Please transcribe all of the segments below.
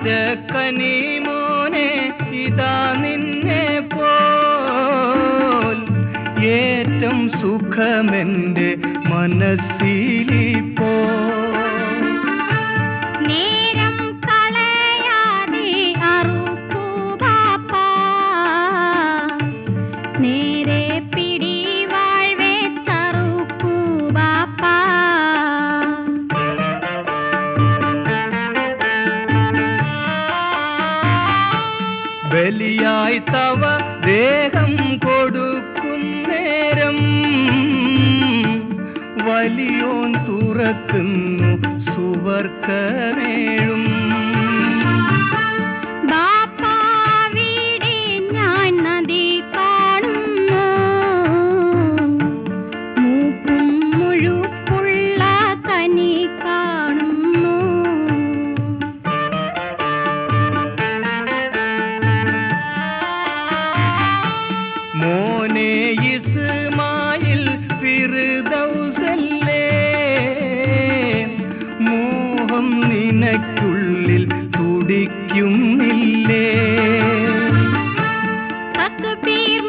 ആറ്റക്കനി മോനെ ഇതാ നിന്നെ പോൽ. ഏറ്റം സുഖമെന്റെ മനസ്സിലിപ്പോ ബലിയായി തവ ദേഹം കൊടുക്കും നേരം. വലിയോൻ തുറക്കുന്നു സുവർക്കനേഴും മോഹം നിനക്കുള്ളിൽ തുടിക്കുന്നില്ലേ? തക്ബീർ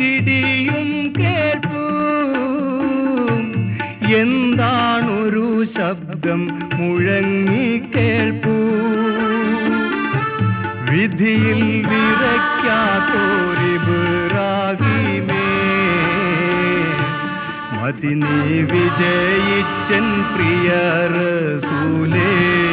ഇടിയും കേൾപ്പു. എന്താണൊരു ശബ്ദം മുഴങ്ങി കേൾപ്പൂ? വിധിയിൽ വിറയ്ക്കാത്തോരിബിറാഹിമേ മതി നീ വിജയിച്ചൻ പ്രിയർ റസൂലേ.